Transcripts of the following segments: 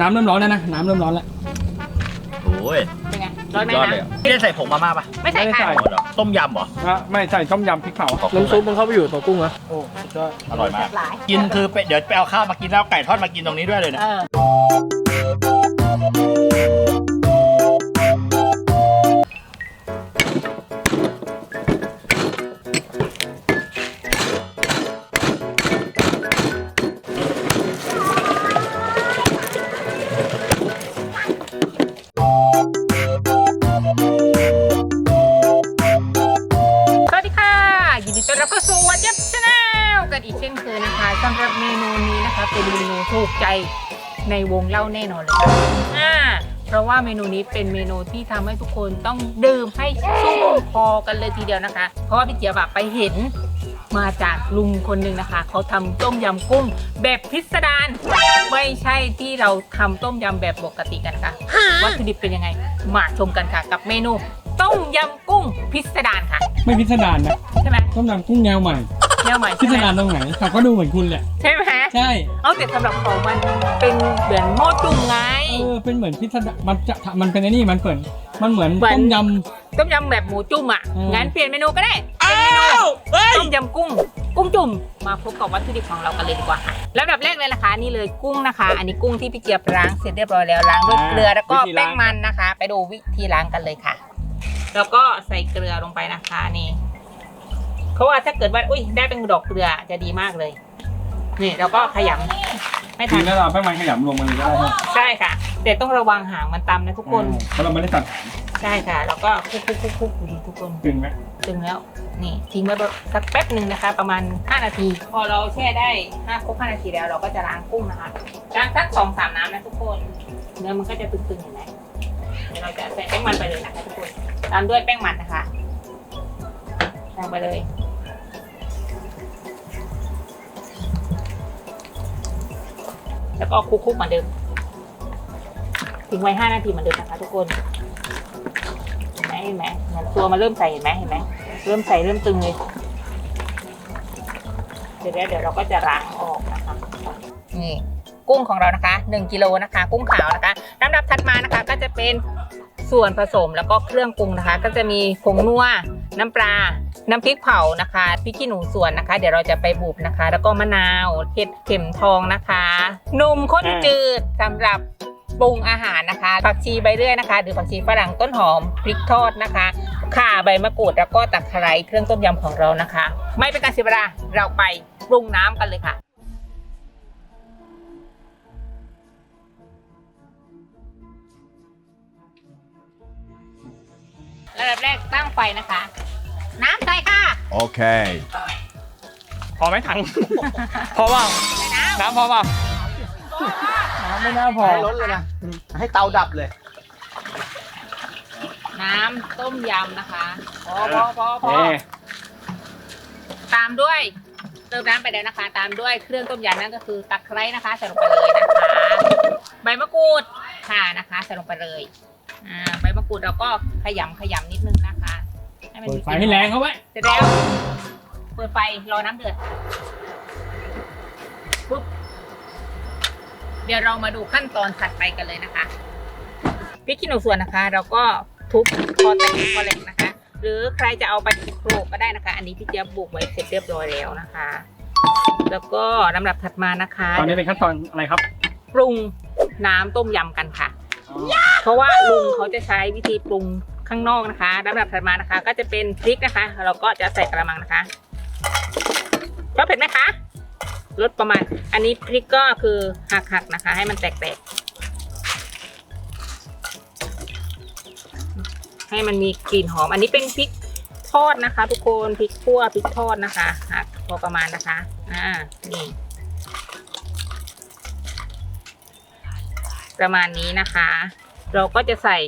น้ำเริ่มร้อนแล้วนะ น้ำเริ่มร้อนแล้ว โอ้ยเป็นไงสุร้อนดไหมยอดนะเลยอะไม่ได้ใส่ผงมาม่าปะไม่ใส่ไม่ได้ค่ะใส่อ๋อเหรอต้มยำเหรออะไม่ใส่ต้มยำพริกเผาขอบคุณน้ำซุปมันเข้าไปอยู่ตัวกุ้งนะโอ้สุดยอดอร่อยมาก หลาย กินคือไปเดี๋ยวไปเอาข้าวมากินแล้วเอาไก่ทอดมากินตรงนี้ด้วยเลยนะ เออ นี้นะคะเป็นเมนูถูกใจในวงเล่าแน่นอนเลยค่ะอ่าเพราะว่าเมนูนี้เป็นเมนูที่ทำให้ทุกคนต้องดื่มให้ชุ่มคอกันเลยทีเดียวนะคะ เพราะว่าพี่เจี๊ยบอะไปเห็นมาจากลุงคนหนึ่งนะคะ เขาทำต้มยำกุ้งแบบพิสดารไม่ใช่ที่เราทำต้มยำแบบปกติกันนะคะวัตถุดิบเป็นยังไง มาชมกันค่ะ กับเมนูต้มยำกุ้งพิสดารค่ะ ไม่พิสดารนะใช่ไหมต้มยำกุ้งแนวใหม่ แนวใหม่พิใช่สไหมดารตรงไหนเขาก็ดูเหมือนคุณแหละ ใช่ไหมใช่เอาแต่สำหรับของมันเป็นเหมือนหม้อจุ่มไง เออเป็นเหมือนพิสดารมันจะมันเป็นไอ้นี่มันเปิดมันเหมือนเหมือน ต้มย ต้มยำแบบหมูจุ่มอะอืมงั้นเปลี่ยนเมนูก็ได้เป็นเมนูต้มยำกุ้ง กุ้งจุ่มมาพบกับวัตถุดิบของเรากันเลยดีกว่าค่ะลำดับแรกเลยนะคะนี่เลยกุ้งนะคะ อันนี้กุ้งที่พี่เจี๊ยบล้างเสร็จเรียบร้อยแล้วล้างด้วยเกลือแล้วก็แป้งมันนะคะ ไปดูวิธีล้างกันเลยค่ะ แล้วก็ใส่เกลือลงไปนะคะนี่ เขาว่าถ้าเกิดว่าอุ้ยได้เป็นดอกเกลือจะดีมากเลย นี่แล้วก็ขยำไม่ำทัทีนแล้วเราแป้งมันขยำลงมาเลยก็ได้นะใช่ค่ะ แต่ต้องระวังหางมันตำนะทุกคนเพราะเราไม่ได้ตัดใช่ค่ะ แล้วก็คลุกคลุกคลุกคลุกดูดิทุกคน ตึงไหมตึงแล้วนี่ทิ้งไว้แบบสักแป๊บหนึ่งนะคะ ประมาณ 5 นาที พอเราแช่ได้5ครบ5นาทีแล้วเราก็จะล้างกุ้งนะคะล้างสักสองสามน้ำนะทุกคนเนื้อมันก็จะตึงๆเห็นไหมเดี๋ยวเราจะใส่แป้งมันไปเลยนะคะทุกคนตามด้วยแป้งมันนะคะลงไปเลย แล้วก็คลุกๆเหมือนเดิม ทิ้งไว้5นาทีเหมือนเดิมนะคะทุกคนเห็นไหมเห็นไหมเหมือตัวมันเริ่มใส่เห็นไหมเห็นไหมเริ่มใส่เริ่มตึงเลยเสร็จแล้วเดี๋ยวเราก็จะล้างออกนะคะนี่กุ้งของเรานะคะ1กิโลนะคะ กุ้งขาวนะคะลำดับถัดมานะคะ ก็จะเป็นส่วนผสมแล้วก็เครื่องปรุงนะคะ ก็จะมีผงนัวน้ำปลา น้ำพริกเผานะคะพริกขี้หนูส่วนนะคะ เดี๋ยวเราจะไปบุบนะคะ แล้วก็มะนาวเห็ดเข็มทองนะคะนมข้นจืดสำหรับปรุงอาหารนะคะ ผักชีใบเลื่อยนะคะ หรือผักชีฝรั่งต้นหอมพริกทอดนะคะข่าใบมะกรูดแล้วก็ตะไคร้เครื่องต้มยำของเรานะคะ ไม่เป็นการเสียเวลาเราไปปรุงน้ำกันเลยค่ะระดับแรกตั้งไฟนะคะ น้ำใส่ค่ะ Okay. พอไหมถัง พอเปล่าใส่น้น้ำพอเปล่าน้ำไม่น่าพอให้ล้นเลยนะ ให้เตาดับเลยำน้ำต้มยำนะคะ พอพอพอพอเอ๊ะตามด้วย เติมน้ำไปแล้วนะคะ ตามด้วยเครื่องต้มยำนั่นก็คือตะไคร้นะคะใส่ลงไปเลยนะคะใบมะกรูดค่ะนะคะใส่ลงไปเลยอ่าใบมะกรูดเราก็ขยำขยำนิดนึงนะคะให้ มันเปิดมีไฟให้แรงเขาไว้เสร็จแล้วเปิดไฟรอน้ำเดือดปุ๊บเดี๋ยวเรามาดูขั้นตอนถัดไปกันเลยนะคะพริกขี้หนูส่วนนะคะ เราก็ทุบพอแตกพอแหลกนะคะ หรือใครจะเอาไปโขลกก็ได้นะคะ อันนี้พี่เจี๊ยบบุกไว้เสร็จเรียบร้อยแล้วนะคะ แล้วก็ลำดับถัดมานะคะตอนนี้เป็นขั้นตอนอะไรครับปรุงน้ำต้มยำกันค่ะ เพราะว่าลุงเขาจะใช้วิธีปรุง ข้างนอกนะคะลำดับถัดมานะคะ ก็จะเป็นพริกนะคะ เราก็จะใส่กระมังนะคะชอบเผ็ดไหมคะลดประมาณ อันนี้พริกก็คือหักๆนะคะ ให้มันแตกๆ ให้มันมีกลิ่นหอม อันนี้เป็นพริกทอดนะคะ ทุกคนพริกขั่วพริกทอดนะคะหักพอประมาณนะคะ อ่านี่ประมาณนี้นะคะ เราก็จะใส่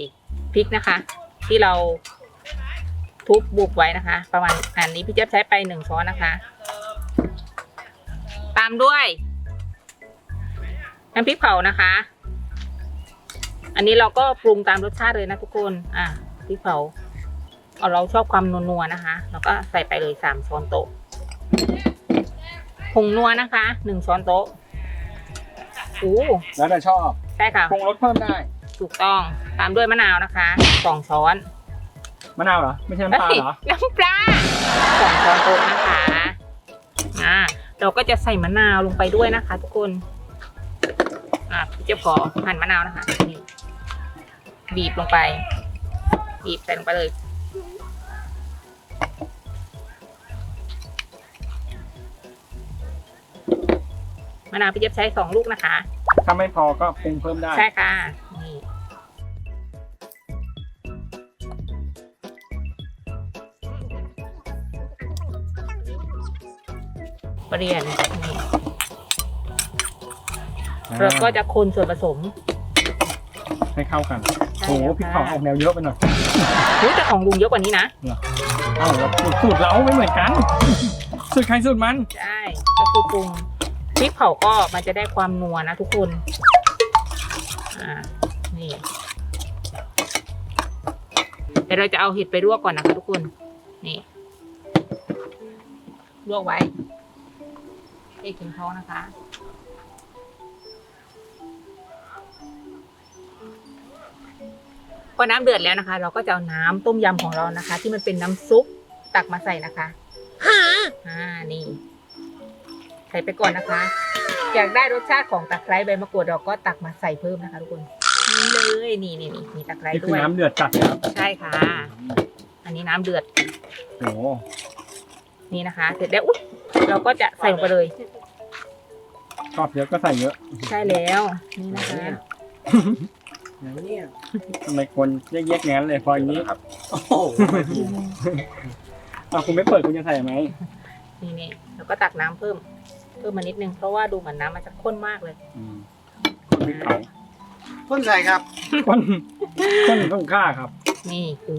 พริกนะคะ ที่เราทุบบุบไว้นะคะ ประมาณอันนี้พี่เจี๊ยบใช้ไปหนึ่งช้อนนะคะ ตามด้วยน้ำพริกเผานะคะ อันนี้เราก็ปรุงตามรสชาติเลยนะทุกคน อะพริกเผาเอาเราชอบความนัวๆนะคะแล้วก็ใส่ไปเลยสามช้อนโต๊ะผงนัวนะคะหนึ่งช้อนโต๊ะโอ้แล้วแต่ชอบ ใช่ค่ะปรุงรสเพิ่มได้ ถูกต้องตามด้วยมะนาวนะคะสองช้อนมะนาวเหรอ ไม่ใช่น้ำปลาเหรอเอ้ยน้ำปลาสองช้อนโต๊ะนะคะอ่าเราก็จะใส่มะนาวลงไปด้วยนะคะ ทุกคนอ่าพี่เจะขอหั่นมะนาวนะคะนี่บีบลงไป บีบใส่ลงไปเลยมะนาวพี่เจี๊ยบใช้สองลูกนะคะ ถ้าไม่พอก็ปรุงเพิ่มได้ ใช่ค่ะนี่เปลี่ยนนี่เราก็จะคนส่วนผสม ให้เข้ากันใช่โอ้โหแล้วพริกเผาค่ะออกแนวเยอะไปหน่อยรู้แต่ของลุงเยอะกว่านี้นะเอ้าแล้วสูตรเราไม่เหมือนกัน สูตรใครสูตรมัน ใช่ก็คือปรุง พริกเผาก็มันจะได้ความนัวนะทุกคน อ่า นี่เดี๋ยวเราจะเอาเห็ดไปลวกก่อนนะคะทุกคน นี่ลวกไว้ให้กินท้องนะคะพอน้ำเดือดแล้วนะคะ เราก็จะเอาน้ำต้มยำของเรานะคะ ที่มันเป็นน้ำซุปตักมาใส่นะคะอ่านี่ใส่ไปก่อนนะคะ อยากได้รสชาติของตะไคร้ใบมะกรูดเราก็ตักมาใส่เพิ่มนะคะทุกคนนี่เลยนี่นี่นี่มีตะไคร้นี่คืด้อวยน้ำเดือดจัดเลยครับใช่ค่ะ อันนี้น้ำเดือดโอ้โหนี่นะคะเสร็จแล้วอุ๊ยเราก็จะใส่ลงไปเลย ชอบเยอะก็ใส่เยอะใช่แล้วนี่นะคะทำไมคนแยกๆงั้นเลยพออย่างนี้ครับโอ้โหไม่ถูกเอาคุณไม่เปิดคุณจะใส่ไหมนี่นี่เราก็ตักน้ำเพิ่ม เพิ่มมานิดนึงเพราะว่าดูเหมือนน้ำมันจะข้นมากเลย อืมคนพริกเผาต้นใส่ครับ คนคนต้องฆ่าครับ นี่โอ้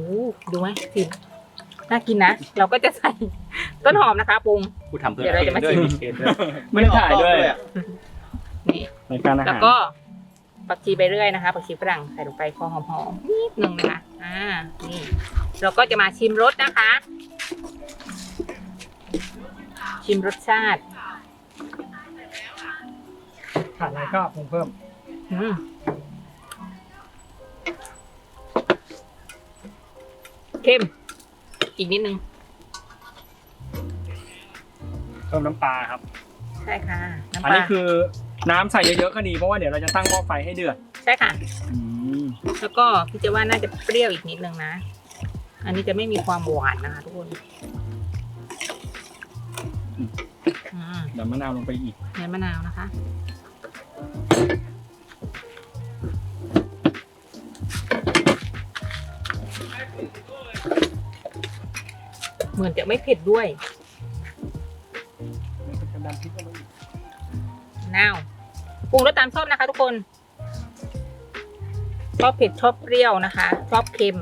ดูไหมสิน่ากินนะ เราก็จะใส่ต้นหอมนะคะปรุง กูทำเพื่อเดี๋ยวเราจะมาด้วยชิมมีเชนด้วยไม่ได้ถ่ายด้วยอะนี่ รายการอาแล้วหารก็ผักชีไปเรื่อยนะคะผักชีฝรั่งใส่ลงไปพอหอมๆนิดนึงนะคะอ่านี่เราก็จะมาชิมรสนะคะ ชิมรสชาติ ขาดอะไรก็ปรุงเพิ่มอืมเข้ม อีกนิดนึง เพิ่มน้ำปลาครับ ใช่ค่ะ น้ำอันปลานี้คือน้ำใส่เยอะๆก็ดีเพราะว่าเดี๋ยวเราจะตั้งหม้อไฟให้เดือดใช่ค่ะอืมแล้วก็พี่จะว่าน่าจะเปรี้ยวอีกนิดนึงนะ อันนี้จะไม่มีความหวานนะคะทุกคนอืมเดี๋ยวมะนาวลงไปอีก เนื้อมะนาวนะคะ เหมือนจะไม่เผ็ดด้วยมะนาวปรุงรสตามชอบนะคะ ทุกคน ชอบเผ็ดชอบเปรี้ยวนะคะ ชอบเค็ม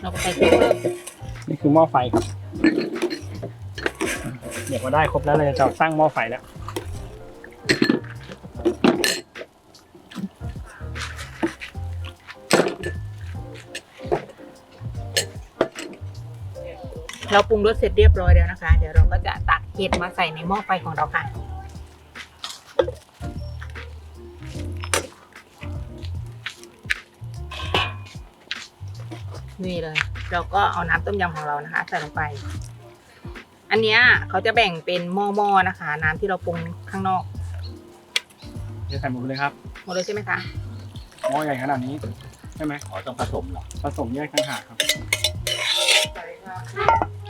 เราก็ใส่เกลือเพิ่มนี่คือหม้อไฟครับเดี๋ยวพอได้ครบแล้วเราจะตั้างหม้อไฟแล้วเราปรุงรสเสร็จเรียบร้อยแล้วนะคะ เดี๋ยวเราก็จะตักเห็ดมาใส่ในหม้อไฟของเราค่ะ นี่เลย เราก็เอาน้ำต้มยำของเรานะคะ ใส่ลงไป อันเนี้ยเขาจะแบ่งเป็นหม้อๆนะคะ น้ำที่เราปรุงข้างนอกเดี๋ยวใส่หมดเลยครับหมดเลยใช่ไหมคะหม้อใหญ่ขนาดนี้ใช่ไหมอ๋อต้องผสมเหรอผสมแยกต่างหากครับ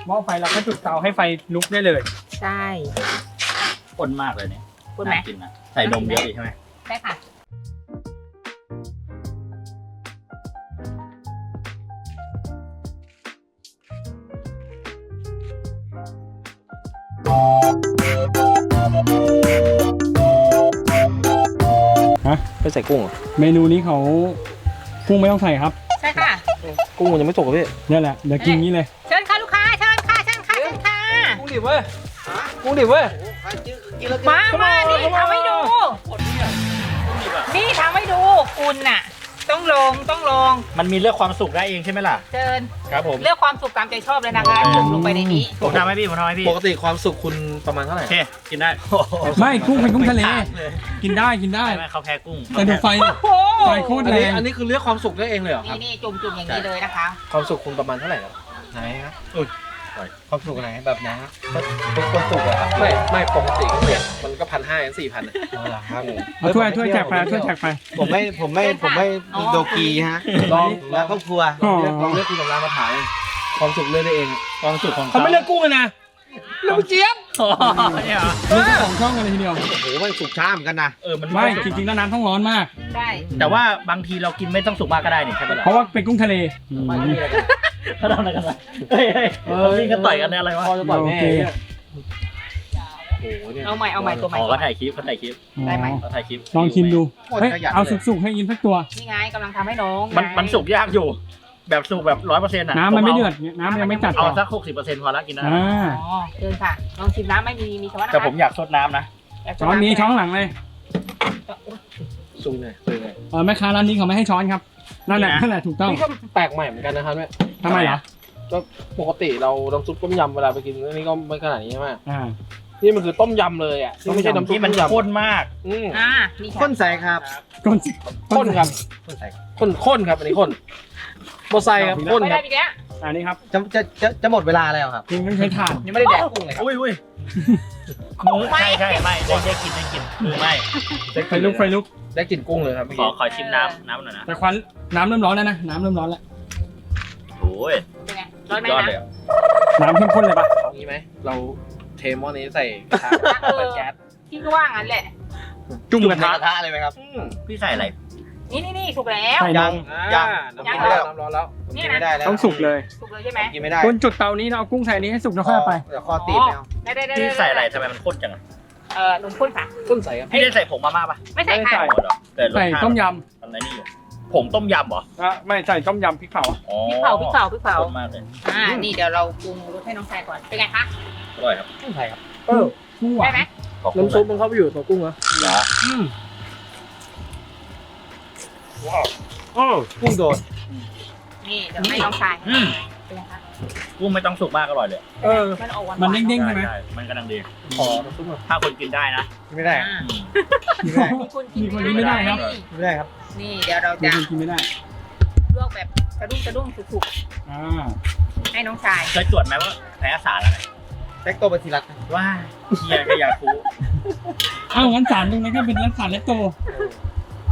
หม้อไฟเราก็จุดเตาให้ไฟลุกได้เลย ใช่ ข้นมากเลยเนี่ยพูดไหม น่ากินนะใส่นมเยอะดีใช่ไหม ใช่ค่ะไม่ใส่กุ้งเหรอเมนูนี้เขากุ้งไม่ต้องใส่ครับใช่ค่ะกุ้งมันยังไม่สุกเหรอพี่นี่แหละเดี๋ยวกินนี้เลยเชิญค่ะลูกค้าเชิญค่ะเชิญค่ะเชิญค่ะกุ้งดิบเว้ยกุ้งดิบเว้ยมามานี่ทำให้ดูนี่ทำให้ดูคุณน่ะ ต้องลงต้องลงมันมีเลือกความสุขได้เองใช่ไหมล่ะ เชิญครับผม เลือกความสุขตามใจชอบเลยนะคะจุ่มลงไปในนี้ผมทำให้พี่ ผมทำให้พี่ปกติความสุขคุณประมาณเท่าไหร่โอเคกินได้ไม่กุ้งเป็นกุ้งทะเล กินได้กินได้ ไม่เขาแพ้กุ้งแต่ดูไฟไฟโคตรอันแรนี้งอันนี้คือเลือกความสุขได้เองเลยเหรอคนี่รับ นี่จุ่มจุ่มอย่างนี้เลยนะคะ ความสุขคุณประมาณเท่าไหร่ครับไหนครับอุ้ย ความสุขไหนแบบไหนครับเป็นความสุขอะครับไม่ไม่ปกติก็เนี่ยมันก็พันห้าสี่พันอ๋อเหรอครับเอาถ้วยถ้วยแจกไปถ้วยแจกไป ผมไม่ผมไม่ผมไม่อ๋อโดกีฮะลองแล้วครอบครัวอ๋อเลือกลองเลือกคุณสำรานมาถ่ายความสุขเลือกได้เอง ความสุขของเขาไม่เลือกกุ้งเลยนะ ลูกเจี๊ยบอ๋อเนี่ยเหรอเลือกสองช่องกันเลยทีเดียว โอ้โหมันสุกช้าเหมือนกันนะ เออมันไม่จริงๆแล้วน้ำต้องร้อนมาก ใช่แต่ว่าบางทีเรากินไม่ต้องสุกมากก็ได้นี่ใช่ไหมล่ะเพราะว่าเป็นกุ้งทะเลเขาทำอะไรกันวะเฮ้ยเฮ้ยเขาวิ่งกันต่อยกันเนี่ยอะไรวะพอจะต่อยแม่โอเคเนี่ยโอ้โหเนี่ยเอาใหม่เอาใหม่ตัวใหม่อ๋อเขาถ่ายคลิปเขาถ่ายคลิปได้ไหมเขาถ่ายคลิปลองชิมดูโคตรเฮ้ยขยันเอาเลยสุกๆให้กินสักตัว นี่ไงกำลังทำให้น้องมันไงมันสุกยากอยู่ แบบสุกแบบร้อยเปอร์เซ็นต์อะน้ำมันไม่เดือดน้ำมันยังไม่จัดเอาพอสักหกสิบเปอร์เซ็นต์พอแล้วกินนะอ่าอ๋อเชิญค่ะ ลองชิมน้ำไม่มี มีช้อนนะคะแต่ผมอยากซดน้ำนะอยากจะช้อนนี้ช้อนหลังเลยสูงหน่อยสูงหน่อยเออแม่ค้าร้านนี้เขาไม่ให้ช้อนครับนั่นแหละนั่นแหละถูกต้องนี่ก็แปลกใหม่เหมือนกันนะครับเนี่ยทำไมเหรอก็ปกติเราน้ำซุปต้มยำเวลาไปกินอันนี้ก็ไม่ขนาดนี้ใช่ไหมอ่านี่มันคือต้มยำเลยอะที่ไม่ใช่น้ำซุปที่มันต้ยำข้นมากอืมอ่านี่ค่ะข้นใสครับก้นข้นครับข้นใสข้นข้นครับอันนี้ข้น โบไซครับข้นไม่คได้รับอีกแล้วอันนี้ครับจะจะจะจะหมดเวลาแล้วครับ จริงต้องใช้ถ่านยังไม่ได้แดกกุ้งเลยครับอุ้ยอุ้ยมือใช่ใช่ไม่ได้ได้กินได้กินมือไม่ไฟลุกไฟลุก ได้กลิ่นกุ้งเลยครับเมื่อขอกี้ขอชิมน้ำน้ำหน่อยนะแต่ควันน้ำเริ่มร้อนแล้วนะ น้ำเริ่มร้อนแล้ว โอ้ยเป็นไงร้อนไหมยอดนะ เลยอะน้ำเข้มข้นเลยปะเอางี้ไหมเราเทหม้อนี้ใส่กระทะเปิดแก๊สพี่ก็ว่างั้นแหละจุ่มกระทะกระทะเลยไหมครับอืมพี่ใส่อะไร นี่นี่นี่สุกแล้วใส่นยัมงอ่ายังน้ำยังร้อนแล้วน้ำร้อนแล้วผมเนี่กิยนนะไม่ได้แล้วต้องสุกเลยสุกเลยใช่ไหมกินไม่ได้คุณจุดเตานี้เราเอากุ้งใส่นี้ให้สุกแล้วค่อยเอาไป เดี๋ยวคอตีบแมวได้ได้ได้พี่ใส่อะไรทำไมมันข้นจังอะเออหนุ่มข้นค่ะ ต้นใสครับพี่ได้ใส่ผงมาม่าปะไม่ใส่ค่ะไม่ใส่หมดเหรอแต่รสใส่ชาติต้มยอะไรนี่อยู่ผงต้มยำเหรอำอะไม่ใส่ต้มยำพริกเผา อ๋อพริกเผาพริกเผาพริกเผา ข้นมากเลยอ่า นี่เดี๋ยวเราปรุงรสให้น้องชายก่อน เป็นไงคะ อร่อยครับกุ้งไทยครับเออกุ้งหวาได้นไหมขอบคุณน้ำซุปมันเข้าไปอยู่ตัวกุ้งเหรอ นะกุ้งโดด นี่เดี๋ยวให้น้องชายอืม เป็นไงคะกุ้งไม่ต้องสุกมากอร่อยเลยเออ มันออกหวานๆมันเด้งๆใช่ไหมใช่มันกำลังดี ขอน้ำซุปหน่อยถ้าคนกินได้นะ กินไม่ได้อ่าอืม กินไม่ได้ มีคนกินมีคนกินไม่ได้ครับ กินไม่ได้ครับ นี่เดี๋ยวเรามีจะคนกินไม่ได้ ลวกแบบกระดุ้งกระดุ้งสุกอ่า ๆให้น้องชายเคยตรวจไหมว่าแพ้สารอะไรแท็กโตปฏิรัตน์ว่าเฮียก็อยากรู้เอ้างั้นสารตรงนั้นก็เป็นรักสารและโต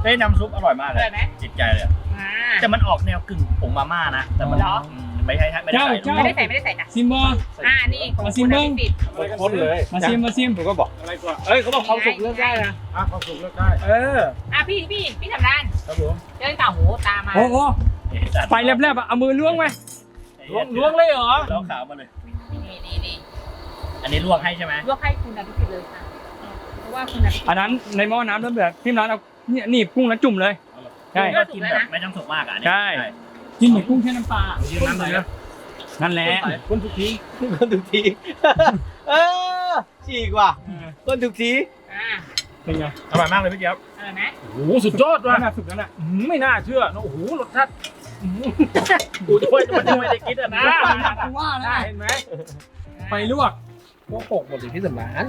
ได้ยน้ำซุปอร่อยมากอเลร่อยยไหม จิตใจเลยอะอ่า แต่มันออกแนวกึ่งผงมาม่านะ แต่มันเหรออืมไม่ใช่ไม่ได้ใส่ เจ้า ไม่ได้ใส่ไม่ได้ใส่จ้ะซิมบอ อ่านี่ของมาชิคุมณเบิ้องภิสิทธิ์ข้นเลยมาซิมมาซิมผมก็บอกอะไรกว่าเอ้ยเขาบอกความสุขเลือกได้นะ อะความสุขเลือกได้เอออะพี่พี่พี่ทำด้านครับผมเดินเต่าหูตามมาโอ้โหไฟแลบๆอะเอามือล้วงไหมล้วล้วงล้วงเลยเหรอแล้วขาวมาเลย นี่นี่นี่อันนี้ลวกให้ใช่ไหมลวกให้คุณอภิสิทธิ์เลยค่ะเพราะว่าคุณอภิสิทธิ์อันนั้นในหม้อน้ำเริ่มเดือดพี่ร้านเอา เนี่ยหนีบกุ้งแล้วจุ่มเลย ใช่ ก็กินแบบไม่ต้องสุกมากอะอันนี้ใช่ กินเหมือนกุ้งแค่น้ำปลายืนน้ำเลยนะนั่นแหละคนทุกทีคนทุกทีเออฉีกว่ะคนทุกทีอ่าเป็นไงอร่อยมากเลยพี่เจี๊ยบอร่อยไหมโอ้โหสุดยอดว่าว่ะน่าสุดแล้วน่ะอืมไม่น่าเชื่อนะโอ้โหรสชาติอืมกูช่วยมันจะไม่ได้คิดอะนะกูว่าแล้วเห็นไหมไฟลวกโอ้โหหมดเลยพี่สำราน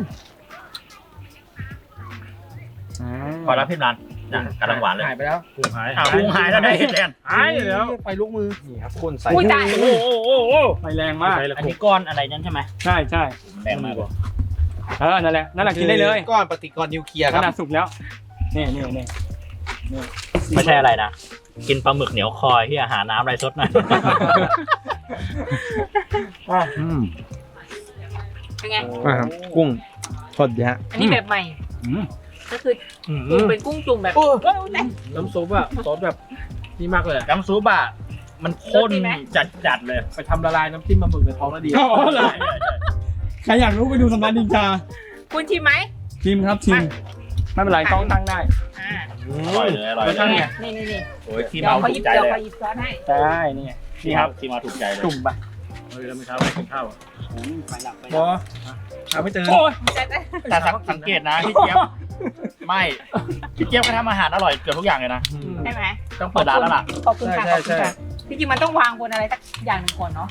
พอแล้วพี่รันนะกำลังหวานเลยหายไปแล้วกุ้งหายอ้าวกุ้งหายแล้วได้แทนหายแล้วไปลูกมือนี่ครับคนใส่อุ้ยตายโอ้โหโอ้โหไฟแรงมากอันนี้ก้อนอะไรนั่นใช่ไหมใช่ใช่แดงมากเลยเออนั่นแหละนั่นแหละกินได้เลยก้อนปฏิกรณ์นิวเคลียร์คขรับนาดสุกแล้วนี่นี่นี่นี่ไม่ใช่อะไรนะกินปลาหมึกเหนียวคอยที่อาหารน้ำไรซดหน่อยอืมเป็นไงกุ้งสดฮะอันนี้แบบใหม่อืม ก็คือปรุงเป็นกุ้งจุ่มแบบโอ้เฮ้ยอุ๊ยแต่ น้ำซุปอะซอสแบบนี่มากเลยอะน้ำซุปอะมันข้นรสดีไหม จัดจัดๆเลย ไปทำละลายน้ำจิ้มปลาหมึกในท้องแล้วดีอ๋อเหรอ ใครอยากรู้ไปดูสำนักนินจาคุณชิมไหมชิมครับชิมไม่เป็นไรต้องตั้งได้ อ่าอร่อยเลยอร่อยรสชาติเลไง ยนี่นี่นี่โอ้ยที่เดี๋ยวเมาเขาหถูยิบกใจเดี๋ยวเลยเขาหยิบช้อนให้ได้นี่นี่ครับที่มาถูกใจเลยจุ่มไปเฮ้ยแล้วไม่เช้าไม่กินข้าวอะอืมไปหลับไปหบลัอบหาไม่เจอ โอ้ยแต่แต่แต่สังสังเกตนะพี่เจี๊ยบ ไม่พี่เจี๊ยบก็ทำอาหารอร่อยเกือบทุกอย่างเลยนะ ใช่ไหมต้องเปิดร้านแล้วล่ะ ขอบคุณค่ะขอบคุณค่ะจริงๆมันต้องวางบนอะไรสักอย่างหนึ่งก่อนเนาะ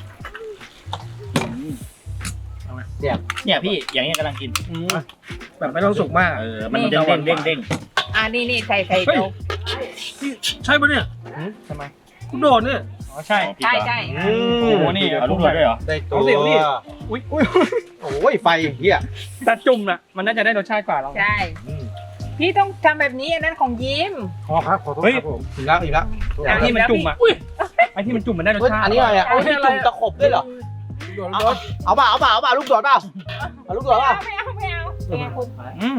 เนี่ยพี่อย่างเงี้ยกำลังกิน แบบไม่ต้องสุกมาก เออ มันเด้งเด้งเด้งเด้งอ่านี่นี่ใส่ใส่เฮ้ย เดี๋ยว ใช่ปะเนี่ยทำไม กูโดดเนี่ย อ๋อใช่ ใช่ใช่โอ้โหนี่เอาลูกเลยด้วยเหรอ ได้ตัเอาวสิเอาดิ อุ้ยอุ้ยโอ้ยไฟเฮียแต่จุ่มน่ะมันน่าจะได้รสชาติกว่าเราใช่ พี่ต้องทำแบบนี้อันนั้นของยิ้ม ขอครับขอโทษเฮ้ยครับผมถึงแล้วอีกแล้วไอ้ที่มันจุ่มอะไอ้ที่มันจุ่มมันได้รสเฮ้ยชาติอันนี้อะไรอะเอาที่จุ่มตะขบด้วยเหรอโดดเอาโดดเอาเปล่าเอาเปล่าเอาเปล่าลูกโดดเปล่าเอาลูกโดดเปล่าไม่เอาไม่เอาเป็นไงคุณอืม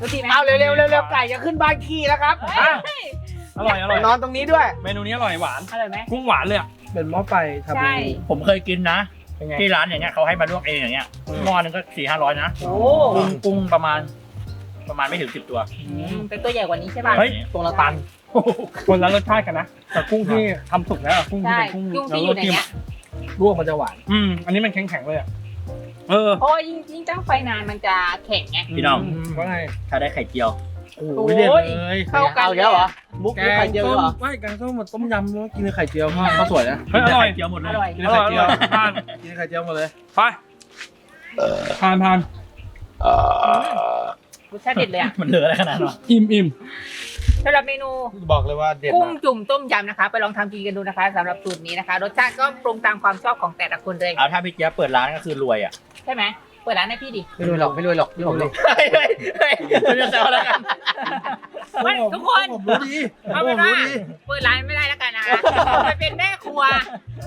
รู้ทีไหมเอาเร็วเร็วเร็วเร็วไก่จะขึ้นบ้านขี้แล้วครับ เฮ้ย อร่อยอร่อยนอนตรงนี้ด้วย เมนูนี้อร่อยหวาน อร่อยไหมกุ้งหวานเลยอะเป็นหม้อไฟทำใช่ผมเคยกินนะ เป็นไง ที่ร้านอย่างเงี้ยเขาให้มาลวกเองอย่างเงี้ยหม้อนึงก็สี่ห้าร้อยนะโอ้กุ้งกุ้งประมาณ ประมาณไม่ถึงสิบตัวเป็นตัวใหญ่กว่านี้ใช่ป่ะ เฮ้ยตรงละตันคนละรสชาติกันนะแต่กุ้งที่ทำสุกแล้วอะกุ้งที่ใช่เป็นกุ้งยุ่งที่อยู่ในเนี้ยลวกมันจะหวาน อืมอันนี้มันแข็งๆเลยอะเออเพราะว่ายิ่งยิ่งตั้งไฟนานมันจะแข็งไง พี่น้อง ว่าไงถ้าได้ไข่เจียวโอ้ยเด็ดเลย เข้ากันเอาอีกแล้วเหรอ มุกแกมุกไข่งเจียวส้ด้วยเหรอมไม่แกงส้มมันต้มยำแล้วกินกับไข่เจียวก็ข้าวสวยนะเฮ้ยอร่อยไข่เจียวหมดเลอยร่อยกินกับไข่เจียวอร่อยอร่อยกินกับไข่เจียวหมดเลยไปทานทานรสชาติเด็ดเลยอะมันเหลืออะไรขนาดนั้นวะอิ่มอิ่มสำหรับเมนูบอกเลยว่าเด็ดกุ้งมากจุ่มต้มยำนะคะ ไปลองทำกินกันดูนะคะสำหรับสูตรนี้นะคะ รสชาติก็ปรุงตามความชอบของแต่ละคนเลยเอาถ้าพี่เจี๊ยบเปิดร้านก็คือรวยอะใช่ไหมเปิดร้านให้พี่ดิไม่รวยหรอกไม่รวยหรอกพี่ผมเลยเฮ้ยเฮ้ยเฮ้ยมันจะแซวแล้วกัน ไม่ทุกคนผมรู้ดีเอาผเป็นมว่ารู้ดีเปิดร้านไม่ได้แล้วกันนะคะไปเป็นแม่ครัว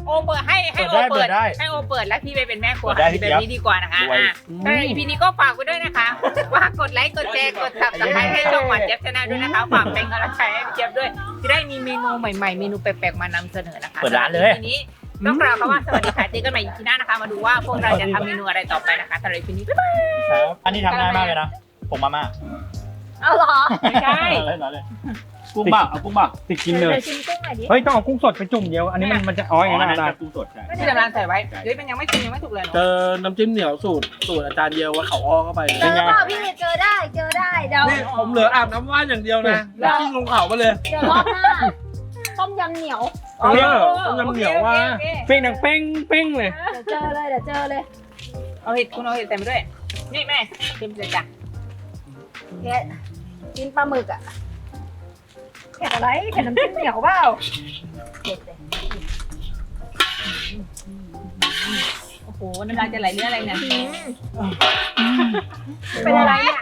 โอเปิดให้ให้โอเปิเปิดดได้ให้โอเปิดแล้วพี่ไปเป็นแม่ครัวเปิดได้พี่แบเจี๊ยบบนี้ดีกว่านะคะรวยอะถ้าอีพีนี้ก็ฝากไว้ด้วยนะคะฝากกดไลค์กดแชร์กดซับสไครต์ให้ช่องหวานเจี๊ยบชาแนลด้วยนะคะฝากเป็นกำลังใจให้พี่เจี๊ยบด้วยจะได้มีเมนูใหม่ๆเมนูแปลกๆมานำเสนอนะคะเปิดร้านเลยทีนี้ต้องกล่าวคำว่าสวัสดีค่ะเจอกันใหม่อีพีหน้านะคะ มาดูว่าพวกเราจะทำเมนูอะไรต่อไปนะคะสำหรับทีนี้บ๊ายบายครับอันนี้ทำง่ายมากเลยนะผมมาม่า เอาเหรอไม่ใช่เอาเลยเอาเลยกุ้งบ้าเอากุ้งบ้าติดกินเลยชิมกุ้งหน่อยดิเฮ้ยต้องเอากุ้งสดไปจุ่มเดียว อันนี้มันมันจะอ๋ออ๋ออย่างอันนั้นนั้นได้คือกุ้งสดใช่ไม่ได้ทำร้านใส่ไว้เฮ้ยมันยังไม่ชิมยังไม่ถูกเลยเจอน้ำจิ้มเหนียวสูตรสูตรอาจารย์เดียวว่าเขาอ้อเข้าไปเจอเปล่าพี่เจอได้เจอได้เดี๋ยวนี่ผมเหลืออาบน้ำว่านอย่างเดียวนะแล้วกินลงเขามาเลย เดี๋ยวรอบหน้าต้มยำเหนียวเออต้มยำเหนียวว่าเป้งดังเป้งเป้งเลย เดี๋ยวเจอเลยเดี๋ยวเจอเลย เอาเห็ดคุณเอาเห็ดใส่มาด้วย นี่แม่ชิมเลยจ้ะ เผ็ดกินปลาหมึกอะเผ็ดอะไรเผ็ดน้ำจิ้มเหนียวเปล่าเผ็ดเลยโอ้โหน้ำลายจะไหลเรื่องอะไรเนี่ยเป็นอะไรเนี่ย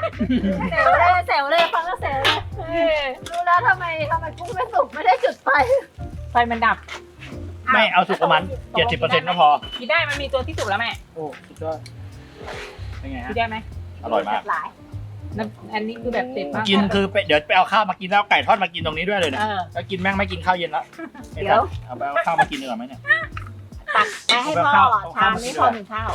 เซลเลยเซลเลยฟังแล้วเซลเลยเออรู้แล้วทำไมทำไมกุ้งไม่สุกไม่ได้จุดไฟไฟมันดับไม่เอาสุกประมาณเจ็ดสิบเปอร์เซ็นต์ก็พอกินได้มันมีตัวที่สุกแล้วแม่โอ้สุดยอดเป็นไงกิฮะนได้ไหมอร่อยมากหลาย น้ำอันนี้คือแบบเด็ดมากกินคือไปเดี๋ยวไปเอาข้าวมากินแล้วเอาไก่ทอดมากินตรงนี้ด้วยเลยเอนะอแล้วกินแม่งไม่กินข้าวเย็นแล้วเดี๋ยว เอาไปเอาข้าวมากินดีกว่าไหมเนี่ย ตักไปให้พ่อชามนี้พอหนึ่งข้าว